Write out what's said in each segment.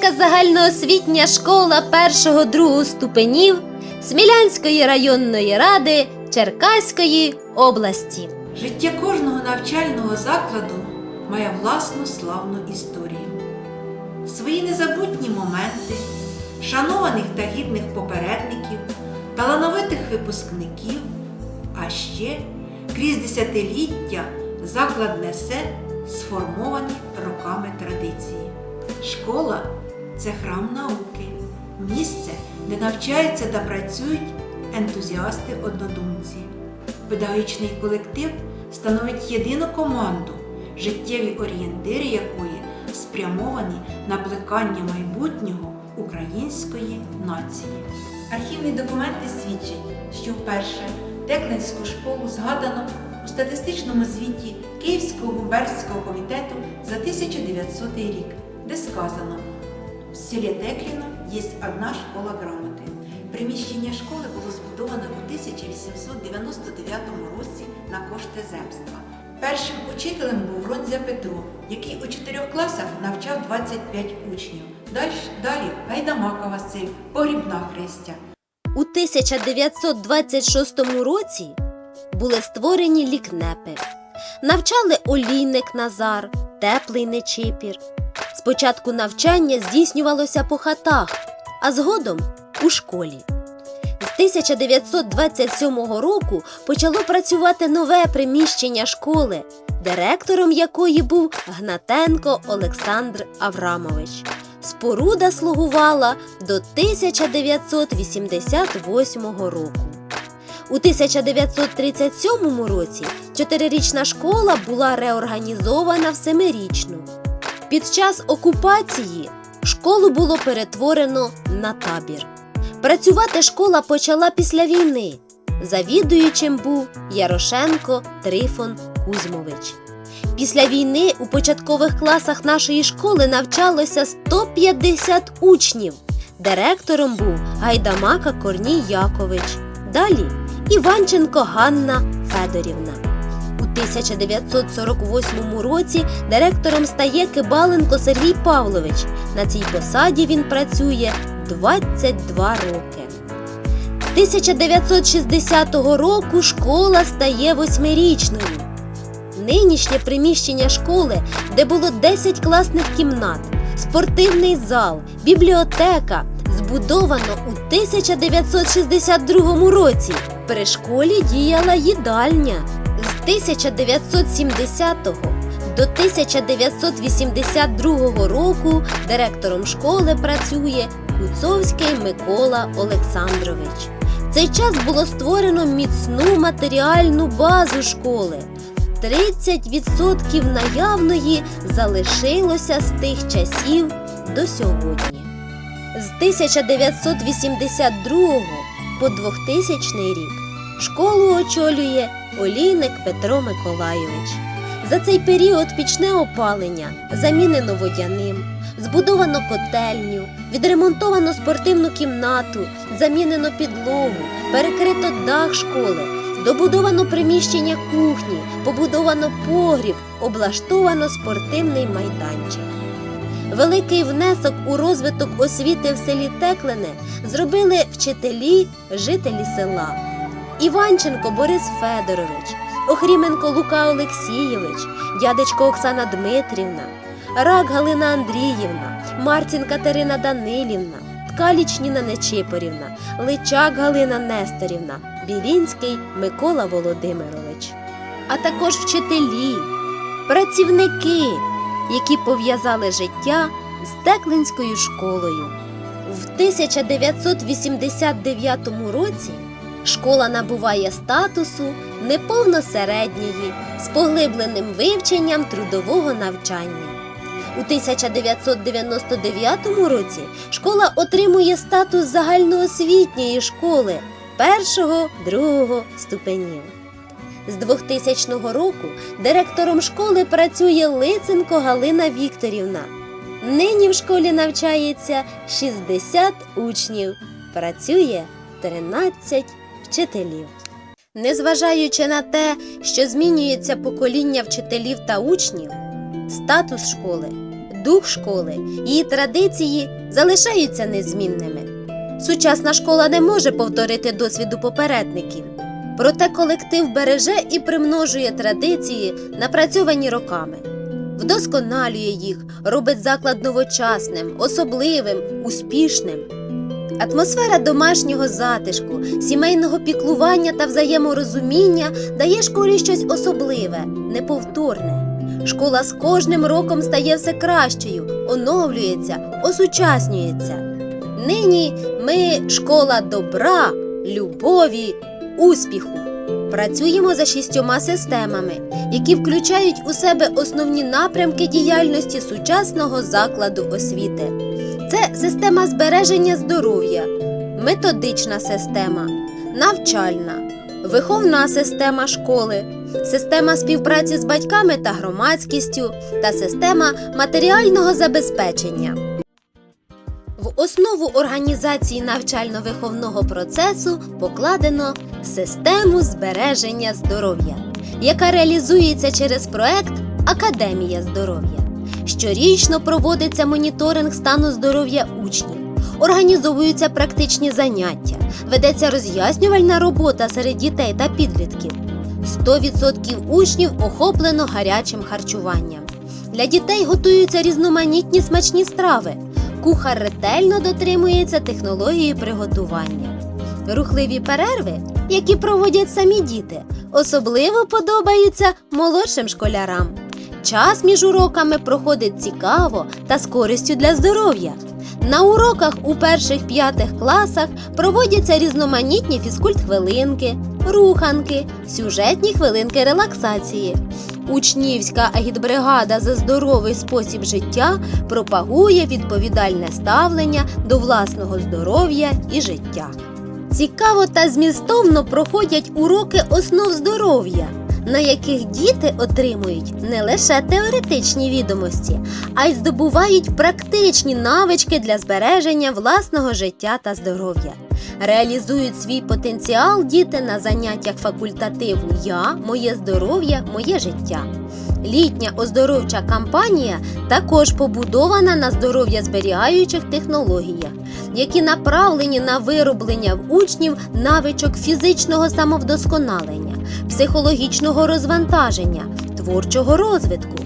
Теклинська загальноосвітня школа першого-другого ступенів Смілянської районної ради Черкаської області. Життя кожного навчального закладу має власну славну історію. Свої незабутні моменти, шанованих та гідних попередників, талановитих випускників, а ще крізь десятиліття заклад несе сформовані роками традиції. Школа це храм науки, місце, де навчаються та працюють ентузіасти-однодумці. Педагогічний колектив становить єдину команду, життєві орієнтири якої спрямовані на плекання майбутнього української нації. Архівні документи свідчать, що вперше Теклинську школу згадано у статистичному звіті Київського губернського комітету за 1900 рік, де сказано, в селі Текліно є одна школа грамоти. Приміщення школи було збудоване у 1899 році на кошти земства. Першим учителем був Ронзя Петро, який у чотирьох класах навчав 25 учнів. Далі, далі Гайдамака Василь, Погрібна Христя. У 1926 році були створені лікнепи. Навчали олійник Назар, теплий Нечипір. Спочатку навчання здійснювалося по хатах, а згодом у школі. З 1927 року почало працювати нове приміщення школи, директором якої був Гнатенко Олександр Аврамович. Споруда слугувала до 1988 року. У 1937 році чотирирічна школа була реорганізована в семирічну. Під час окупації школу було перетворено на табір. Працювати школа почала після війни. Завідуючим був Ярошенко Трифон Кузьмович. Після війни у початкових класах нашої школи навчалося 150 учнів. Директором був Гайдамака Корній Якович. Далі Іванченко Ганна Федорівна. У 1948 році директором стає Кибаленко Сергій Павлович. На цій посаді він працює 22 роки. 1960 року школа стає восьмирічною. Нинішнє приміщення школи, де було 10 класних кімнат, спортивний зал, бібліотека, збудовано у 1962 році. При школі діяла їдальня. З 1970 до 1982 року директором школи працює Куцовський Микола Олександрович. В цей час було створено міцну матеріальну базу школи. 30% наявної залишилося з тих часів до сьогодні. З 1982 по 2000 рік школу очолює олійник Петро Миколайович. За цей період пічне опалення замінено водяним, збудовано котельню, відремонтовано спортивну кімнату, замінено підлогу, перекрито дах школи, добудовано приміщення кухні, побудовано погріб, облаштовано спортивний майданчик. Великий внесок у розвиток освіти в селі Теклине зробили вчителі, жителі села. Іванченко Борис Федорович, Охріменко Лука Олексійович, дядечко Оксана Дмитрівна, Рак Галина Андріївна, Марцін Катерина Данилівна, Ткаліч Ніна Нечипорівна, Личак Галина Несторівна, Білінський Микола Володимирович, а також вчителі, працівники, які пов'язали життя з Теклинською школою. В 1989 році школа набуває статусу неповносередньої з поглибленим вивченням трудового навчання. У 1999 році школа отримує статус загальноосвітньої школи першого-другого ступенів. З 2000 року директором школи працює Лиценко Галина Вікторівна. Нині в школі навчається 60 учнів, працює 13 вчителів. Незважаючи на те, що змінюється покоління вчителів та учнів, статус школи дух школи, її традиції залишаються незмінними. Сучасна школа не може повторити досвіду попередників. Проте колектив береже і примножує традиції, напрацьовані роками, вдосконалює їх, робить заклад новочасним, особливим, успішним. Атмосфера домашнього затишку, сімейного піклування та взаєморозуміння дає школі щось особливе, неповторне. Школа з кожним роком стає все кращою, оновлюється, осучаснюється. Нині ми школа добра, любові, успіху. Працюємо за шістьома системами, які включають у себе основні напрямки діяльності сучасного закладу освіти. Це система збереження здоров'я, методична система, навчальна, виховна система школи, система співпраці з батьками та громадськістю та система матеріального забезпечення. В основу організації навчально-виховного процесу покладено систему збереження здоров'я, яка реалізується через проект Академія здоров'я. Щорічно проводиться моніторинг стану здоров'я учнів, організовуються практичні заняття, ведеться роз'яснювальна робота серед дітей та підлітків. 100% учнів охоплено гарячим харчуванням. Для дітей готуються різноманітні смачні страви. Кухар ретельно дотримується технології приготування. Рухливі перерви, які проводять самі діти, особливо подобаються молодшим школярам. Час між уроками проходить цікаво та з користю для здоров'я. На уроках у перших п'ятих класах проводяться різноманітні фізкульт-хвилинки, руханки, сюжетні хвилинки релаксації. Учнівська агітбригада за здоровий спосіб життя пропагує відповідальне ставлення до власного здоров'я і життя. Цікаво та змістовно проходять уроки основ здоров'я, на яких діти отримують не лише теоретичні відомості, а й здобувають практичні навички для збереження власного життя та здоров'я. Реалізують свій потенціал діти на заняттях факультативу Я, моє здоров'я, моє життя. Літня оздоровча кампанія також побудована на здоров'я зберігаючих технологіях, які направлені на вироблення в учнів навичок фізичного самовдосконалення, психологічного розвантаження, творчого розвитку.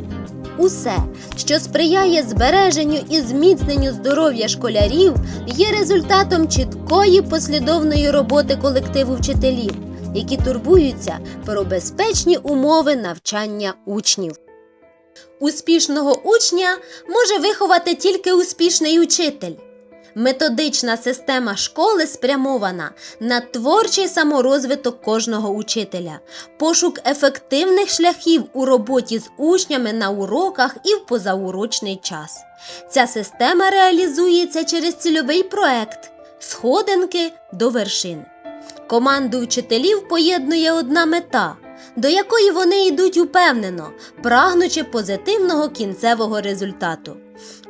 Усе, що сприяє збереженню і зміцненню здоров'я школярів, є результатом чіткої послідовної роботи колективу вчителів, які турбуються про безпечні умови навчання учнів. Успішного учня може виховати тільки успішний учитель. Методична система школи спрямована на творчий саморозвиток кожного учителя, пошук ефективних шляхів у роботі з учнями на уроках і в позаурочний час. Ця система реалізується через цільовий проект Сходинки до вершин. Команду вчителів поєднує одна мета, до якої вони йдуть упевнено, прагнучи позитивного кінцевого результату.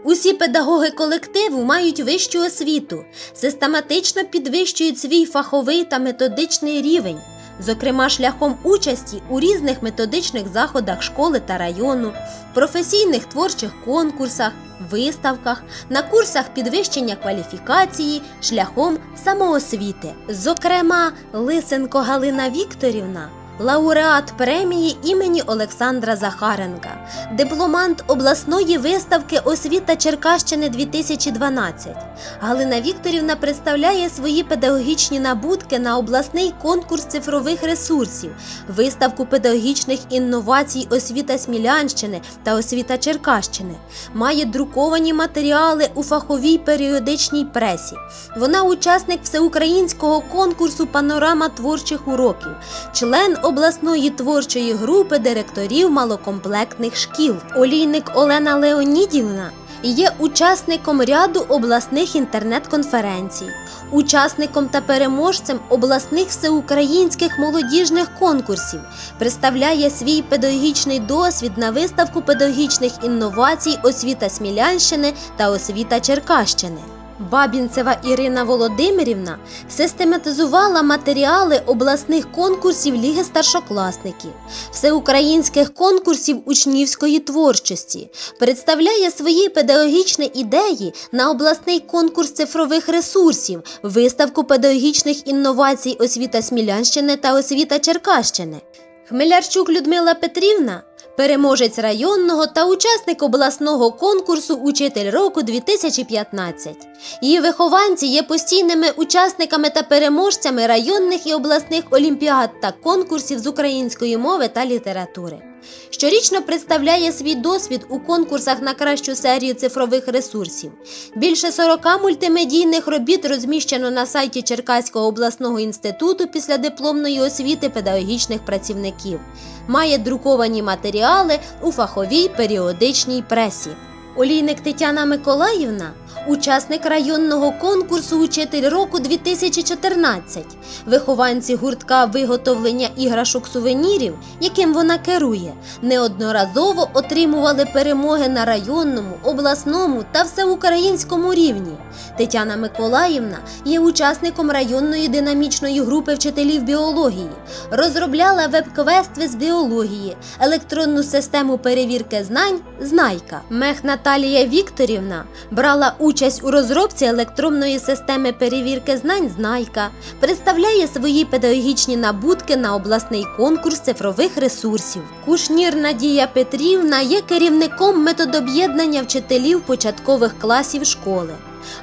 Усі педагоги колективу мають вищу освіту, систематично підвищують свій фаховий та методичний рівень, зокрема шляхом участі у різних методичних заходах школи та району, професійних творчих конкурсах, виставках, на курсах підвищення кваліфікації шляхом самоосвіти. Зокрема, Лисенко Галина Вікторівна. Лауреат премії імені Олександра Захаренка, дипломант обласної виставки Освіта Черкащини 2012. Галина Вікторівна представляє свої педагогічні набутки на обласний конкурс цифрових ресурсів, виставку педагогічних інновацій Освіта Смілянщини та Освіта Черкащини. Має друковані матеріали у фаховій періодичній пресі. Вона учасник всеукраїнського конкурсу Панорама творчих уроків, член обласної творчої групи директорів малокомплектних шкіл. Олійник Олена Леонідівна є учасником ряду обласних інтернет-конференцій, учасником та переможцем обласних всеукраїнських молодіжних конкурсів, представляє свій педагогічний досвід на виставку педагогічних інновацій Освіта Смілянщини та Освіта Черкащини. Бабінцева Ірина Володимирівна систематизувала матеріали обласних конкурсів Ліги старшокласників, всеукраїнських конкурсів учнівської творчості, представляє свої педагогічні ідеї на обласний конкурс цифрових ресурсів, виставку педагогічних інновацій освіта Смілянщини та освіта Черкащини. Хмелярчук Людмила Петрівна переможець районного та учасник обласного конкурсу Учитель року 2015. Її вихованці є постійними учасниками та переможцями районних і обласних олімпіад та конкурсів з української мови та літератури. Щорічно представляє свій досвід у конкурсах на кращу серію цифрових ресурсів. Більше 40 мультимедійних робіт розміщено на сайті Черкаського обласного інституту після дипломної освіти педагогічних працівників. Має друковані матеріали у фаховій періодичній пресі. Олійник Тетяна Миколаївна учасник районного конкурсу Учитель року 2014, вихованці гуртка виготовлення іграшок сувенірів, яким вона керує, неодноразово отримували перемоги на районному, обласному та всеукраїнському рівні. Тетяна Миколаївна є учасником районної динамічної групи вчителів біології, розробляла веб-квести з біології, електронну систему перевірки знань Знайка. Мех Наталія Вікторівна брала участь у розробці електронної системи перевірки знань Знайка, представляє свої педагогічні набутки на обласний конкурс цифрових ресурсів. Кушнір Надія Петрівна є керівником методоб'єднання вчителів початкових класів школи.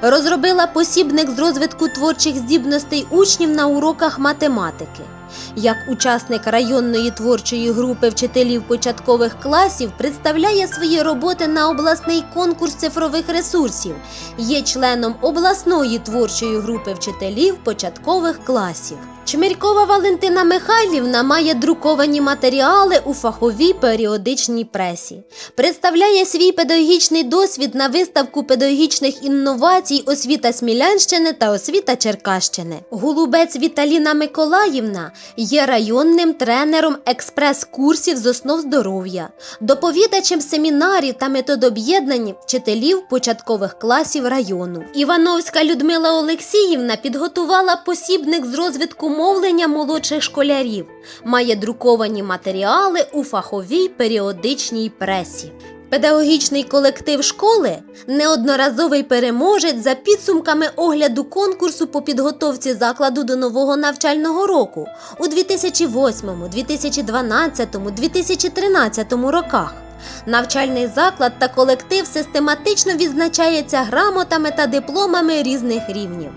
Розробила посібник з розвитку творчих здібностей учнів на уроках математики. Як учасник районної творчої групи вчителів початкових класів представляє свої роботи на обласний конкурс цифрових ресурсів, є членом обласної творчої групи вчителів початкових класів. Чмирькова Валентина Михайлівна має друковані матеріали у фаховій періодичній пресі, представляє свій педагогічний досвід на виставку педагогічних інновацій освіта Смілянщини та освіта Черкащини. Голубець Віталіна Миколаївна є районним тренером експрес-курсів з основ здоров'я, доповідачем семінарів та методоб'єднань вчителів початкових класів району. Івановська Людмила Олексіївна підготувала посібник з розвитку мовлення молодших школярів, має друковані матеріали у фаховій періодичній пресі. Педагогічний колектив школи неодноразовий переможець за підсумками огляду конкурсу по підготовці закладу до нового навчального року у 2008, 2012, 2013 роках. Навчальний заклад та колектив систематично відзначається грамотами та дипломами різних рівнів.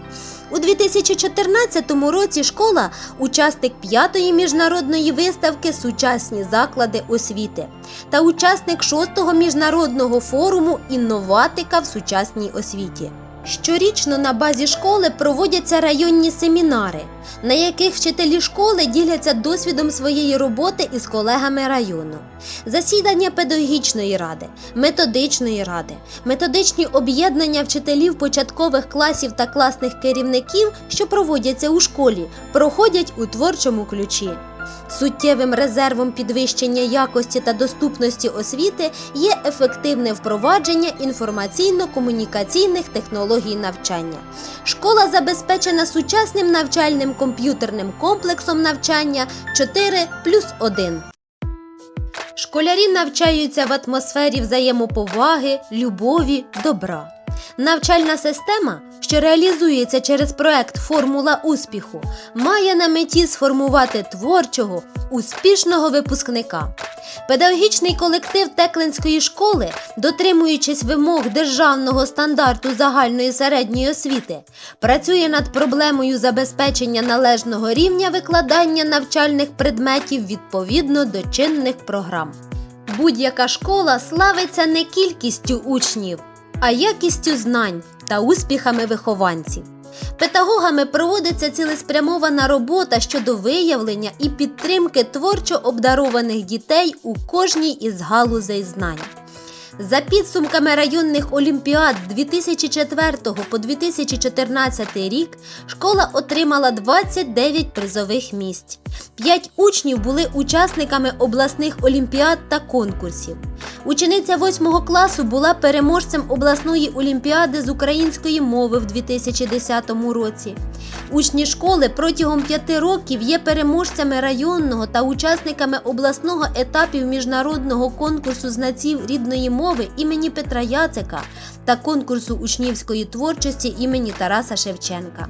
У 2014 році школа учасник п'ятої міжнародної виставки Сучасні заклади освіти та учасник шостого міжнародного форуму Інноватика в сучасній освіті. Щорічно на базі школи проводяться районні семінари, на яких вчителі школи діляться досвідом своєї роботи із колегами району. Засідання педагогічної ради, методичної ради, методичні об'єднання вчителів початкових класів та класних керівників, що проводяться у школі, проходять у творчому ключі. Суттєвим резервом підвищення якості та доступності освіти є ефективне впровадження інформаційно-комунікаційних технологій навчання. Школа забезпечена сучасним навчальним комп'ютерним комплексом навчання 4 плюс 1. Школярі навчаються в атмосфері взаємоповаги, любові, добра. Навчальна система, що реалізується через проект Формула успіху, має на меті сформувати творчого, успішного випускника. Педагогічний колектив Теклинської школи, дотримуючись вимог державного стандарту загальної середньої освіти, працює над проблемою забезпечення належного рівня викладання навчальних предметів відповідно до чинних програм. Будь-яка школа славиться не кількістю учнів, а якістю знань та успіхами вихованців. Педагогами проводиться цілеспрямована робота щодо виявлення і підтримки творчо обдарованих дітей у кожній із галузей знань. За підсумками районних олімпіад з 2004 по 2014 рік школа отримала 29 призових місць. П'ять учнів були учасниками обласних олімпіад та конкурсів. Учениця 8 класу була переможцем обласної олімпіади з української мови в 2010 році. Учні школи протягом п'яти років є переможцями районного та учасниками обласного етапів міжнародного конкурсу знаців рідної мови імені Петра Яцика та конкурсу учнівської творчості імені Тараса Шевченка.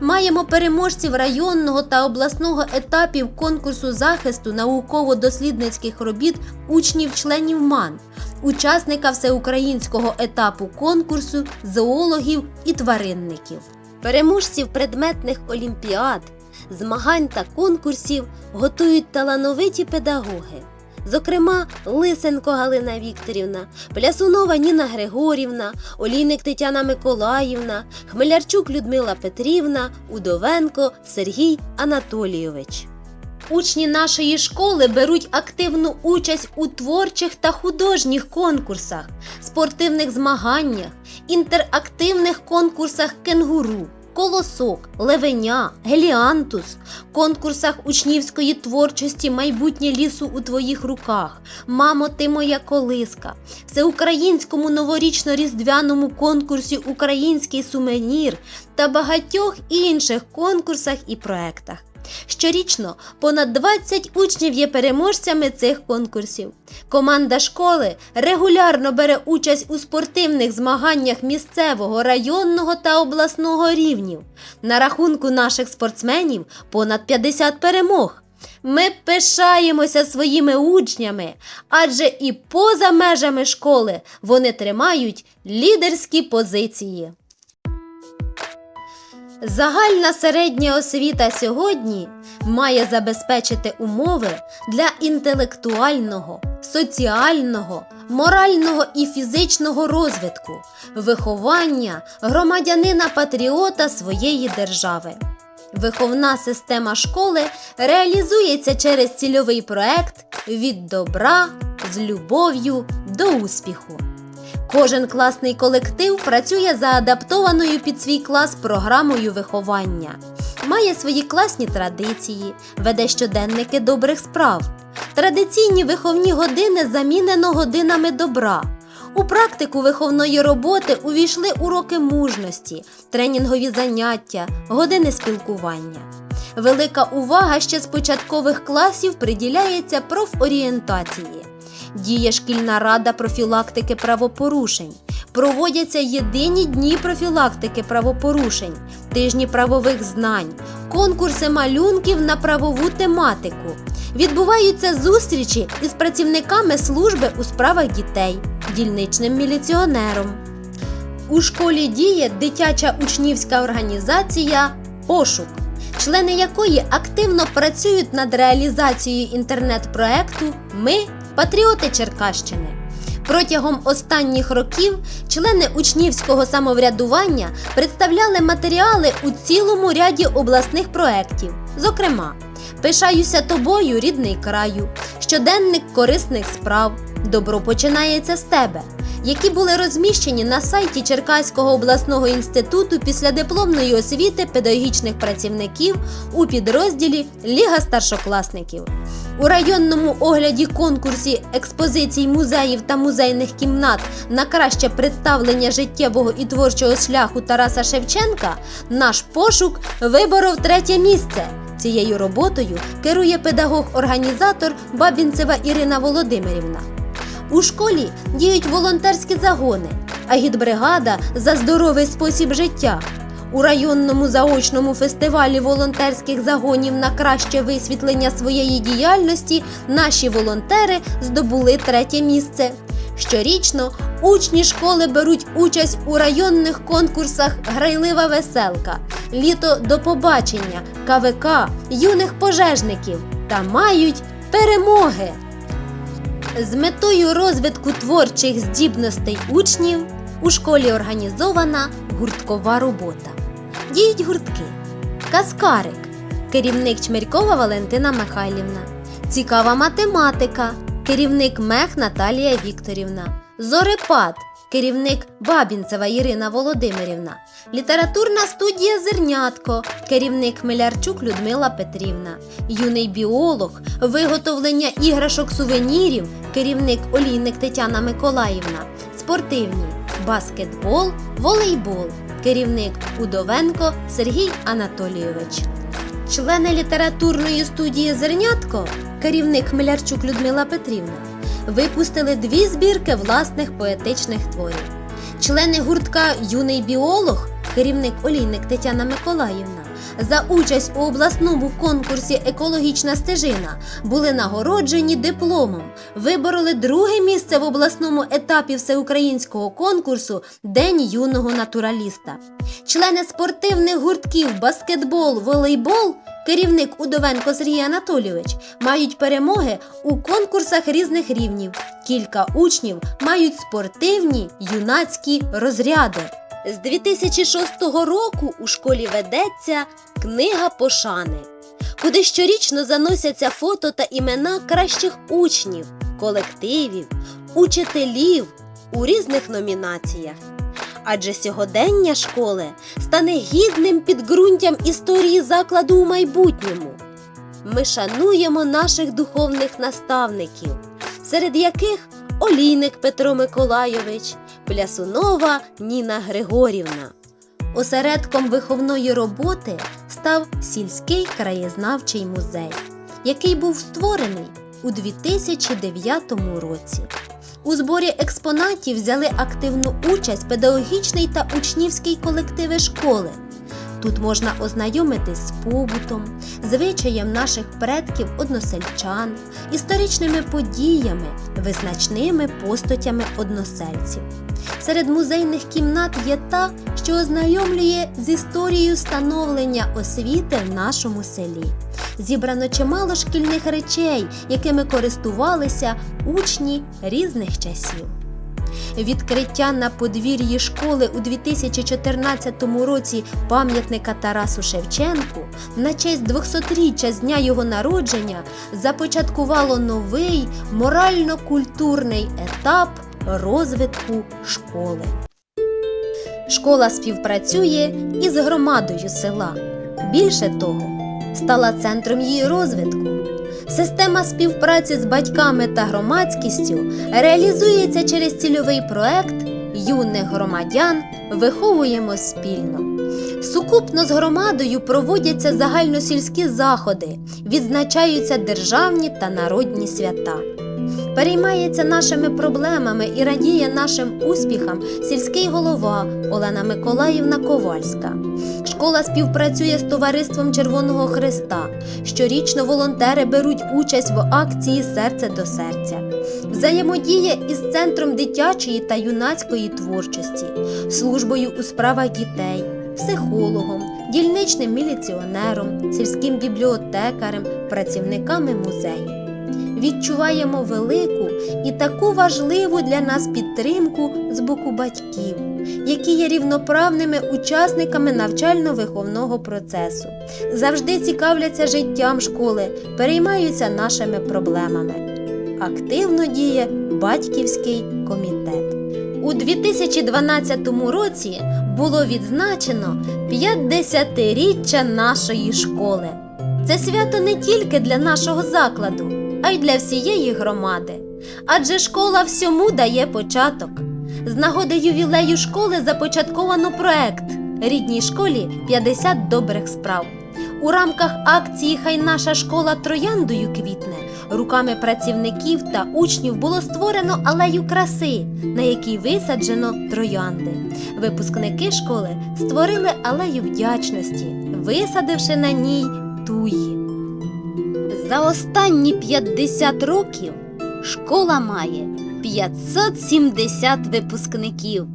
Маємо переможців районного та обласного етапів конкурсу захисту науково-дослідницьких робіт учнів-членів МАН, учасника всеукраїнського етапу конкурсу зоологів і тваринників. Переможців предметних олімпіад, змагань та конкурсів готують талановиті педагоги. Зокрема, Лисенко Галина Вікторівна, Плясунова Ніна Григорівна, Олійник Тетяна Миколаївна, Хмелярчук Людмила Петрівна, Удовенко Сергій Анатолійович. Учні нашої школи беруть активну участь у творчих та художніх конкурсах, спортивних змаганнях, інтерактивних конкурсах кенгуру, колосок, левеня, геліантус, конкурсах учнівської творчості Майбутнє лісу у твоїх руках, Мамо, ти моя колиска, всеукраїнському новорічно-різдвяному конкурсі Український сувенір та багатьох інших конкурсах і проектах. Щорічно понад 20 учнів є переможцями цих конкурсів. Команда школи регулярно бере участь у спортивних змаганнях місцевого, районного та обласного рівнів. На рахунку наших спортсменів понад 50 перемог. Ми пишаємося своїми учнями, адже і поза межами школи вони тримають лідерські позиції. Загальна середня освіта сьогодні має забезпечити умови для інтелектуального, соціального, морального і фізичного розвитку, виховання громадянина-патріота своєї держави. Виховна система школи реалізується через цільовий проект від добра з любов'ю до успіху. Кожен класний колектив працює за адаптованою під свій клас програмою виховання, має свої класні традиції, веде щоденники добрих справ. Традиційні виховні години замінено годинами добра. У практику виховної роботи увійшли уроки мужності, тренінгові заняття, години спілкування. Велика увага ще з початкових класів приділяється профорієнтації. Діє шкільна рада профілактики правопорушень. Проводяться єдині дні профілактики правопорушень, тижні правових знань, конкурси малюнків на правову тематику. Відбуваються зустрічі із працівниками служби у справах дітей, дільничним міліціонером. У школі діє дитяча учнівська організація Пошук, члени якої активно працюють над реалізацією інтернет-проекту Ми Патріоти Черкащини. Протягом останніх років члени учнівського самоврядування представляли матеріали у цілому ряді обласних проєктів. Зокрема, Пишаюся тобою, рідний краю, щоденник корисних справ. Добро починається з тебе, які були розміщені на сайті Черкаського обласного інституту післядипломної освіти педагогічних працівників у підрозділі Ліга старшокласників. У районному огляді конкурсі експозицій музеїв та музейних кімнат на краще представлення життєвого і творчого шляху Тараса Шевченка наш пошук виборов третє місце. Цією роботою керує педагог-організатор Бабінцева Ірина Володимирівна. У школі діють волонтерські загони, агітбригада за здоровий спосіб життя. У районному заочному фестивалі волонтерських загонів на краще висвітлення своєї діяльності наші волонтери здобули третє місце. Щорічно учні школи беруть участь у районних конкурсах Грайлива веселка, літо до побачення, КВК, юних пожежників та мають перемоги. З метою розвитку творчих здібностей учнів у школі організована гурткова робота. Діють гуртки. Каскарик, керівник Чмирькова Валентина Михайлівна. Цікава математика, керівник Мех Наталія Вікторівна. Зорепад, керівник Бабінцева Ірина Володимирівна, літературна студія Зернятко, керівник Милярчук Людмила Петрівна, юний біолог, виготовлення іграшок сувенірів, керівник Олійник Тетяна Миколаївна, спортивні, баскетбол, волейбол, керівник Удовенко Сергій Анатолійович. Члени літературної студії Зернятко, керівник Хмелярчук Людмила Петрівна, випустили дві збірки власних поетичних творів. Члени гуртка Юний біолог, керівник Олійник Тетяна Миколаївна, за участь у обласному конкурсі Екологічна стежина були нагороджені дипломом, вибороли друге місце в обласному етапі всеукраїнського конкурсу День юного натураліста. Члени спортивних гуртків баскетбол, волейбол, керівник Удовенко Сергій Анатолійович, мають перемоги у конкурсах різних рівнів. Кілька учнів мають спортивні юнацькі розряди. З 2006 року у школі ведеться книга пошани, куди щорічно заносяться фото та імена кращих учнів, колективів, учителів у різних номінаціях. Адже сьогодення школи стане гідним підґрунтям історії закладу у майбутньому. Ми шануємо наших духовних наставників, серед яких Олійник Петро Миколайович, Плясунова Ніна Григорівна. Осередком виховної роботи став сільський краєзнавчий музей, який був створений у 2009 році. У зборі експонатів взяли активну участь педагогічний та учнівський колективи школи. Тут можна ознайомитись з побутом, звичаєм наших предків односельчан, історичними подіями, визначними постатями односельців. Серед музейних кімнат є та, що ознайомлює з історією становлення освіти в нашому селі. Зібрано чимало шкільних речей, якими користувалися учні різних часів. Відкриття на подвір'ї школи у 2014 році пам'ятника Тарасу Шевченку на честь 200-річчя з дня його народження започаткувало новий морально-культурний етап розвитку школи. Школа співпрацює із громадою села. Більше того, стала центром її розвитку. Система співпраці з батьками та громадськістю реалізується через цільовий проект юних громадян виховуємо спільно. Сукупно з громадою проводяться загальносільські заходи, відзначаються державні та народні свята. Переймається нашими проблемами і радіє нашим успіхам сільський голова Олена Миколаївна Ковальська. Школа співпрацює з товариством Червоного Христа. Щорічно волонтери беруть участь в акції Серце до серця. Взаємодія із центром дитячої та юнацької творчості, службою у справах дітей, психологом, дільничним міліціонером, сільським бібліотекарем, працівниками музею. Відчуваємо велику і таку важливу для нас підтримку з боку батьків, які є рівноправними учасниками навчально-виховного процесу, завжди цікавляться життям школи, переймаються нашими проблемами. Активно діє батьківський комітет. У 2012 році було відзначено 50-річчя нашої школи. Це свято не тільки для нашого закладу, а й для всієї громади. Адже школа всьому дає початок. З нагоди ювілею школи започатковано проект Рідній школі 50 добрих справ. У рамках акції Хай наша школа трояндою квітне руками працівників та учнів було створено алею краси, на якій висаджено троянди. Випускники школи створили алею вдячності, висадивши на ній туї. За останні 50 років школа має 570 випускників.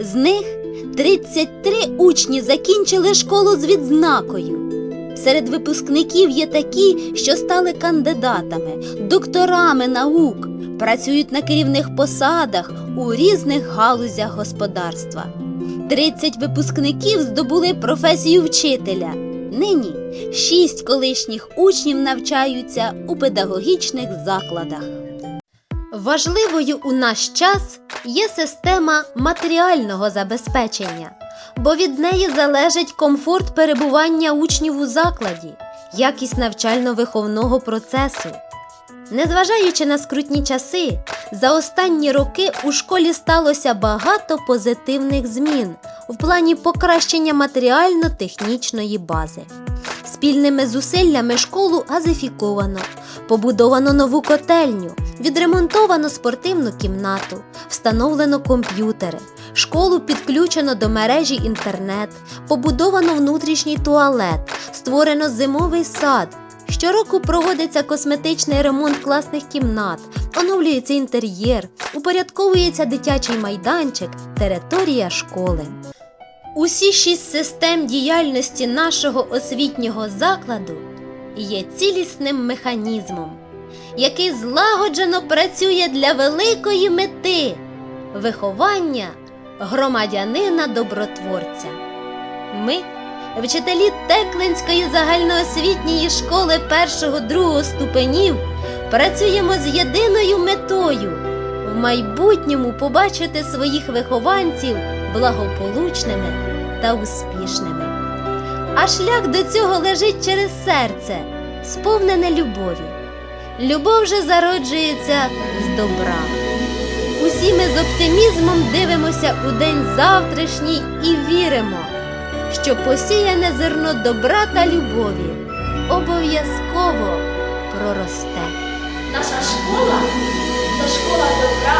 З них 33 учні закінчили школу з відзнакою. Серед випускників є такі, що стали кандидатами, докторами наук, працюють на керівних посадах у різних галузях господарства. 30 випускників здобули професію вчителя. Нині шість колишніх учнів навчаються у педагогічних закладах. Важливою у наш час є система матеріального забезпечення, бо від неї залежить комфорт перебування учнів у закладі, якість навчально-виховного процесу. Незважаючи на скрутні часи, за останні роки у школі сталося багато позитивних змін в плані покращення матеріально-технічної бази. Спільними зусиллями школу газифіковано, побудовано нову котельню, відремонтовано спортивну кімнату, встановлено комп'ютери, школу підключено до мережі інтернет, побудовано внутрішній туалет, створено зимовий сад. Щороку проводиться косметичний ремонт класних кімнат, оновлюється інтер'єр, упорядковується дитячий майданчик, територія школи. Усі шість систем діяльності нашого освітнього закладу є цілісним механізмом, який злагоджено працює для великої мети виховання громадянина добротворця. Ми, вчителі Теклинської загальноосвітньої школи першого-другого ступенів, працюємо з єдиною метою в майбутньому побачити своїх вихованців благополучними та успішними. А шлях до цього лежить через серце, сповнене любові. Любов же зароджується з добра. Усі ми з оптимізмом дивимося у день завтрашній і віримо, що посіяне зерно добра та любові обов'язково проросте. Наша школа це школа добра,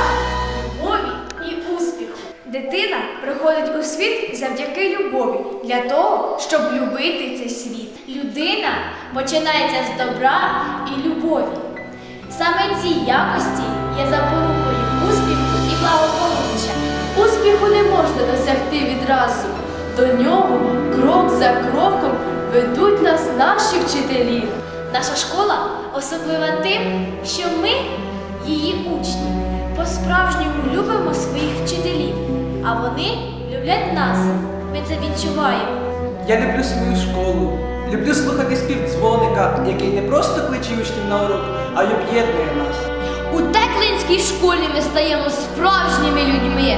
любові і успіху. Дитина приходить у світ завдяки любові для того, щоб любити цей світ. Людина починається з добра і любові. Саме ці якості є запорукою успіху і благополуччя. Успіху не можна досягти відразу. До нього крок за кроком ведуть нас наші вчителі. Наша школа особлива тим, що ми, її учні, по-справжньому любимо своїх вчителів, а вони люблять нас. Ми це відчуваємо. Я люблю свою школу. Люблю слухати спів дзвоника, який не просто кличе учнів на урок, а й об'єднує нас. У Теклинській школі ми стаємо справжніми людьми.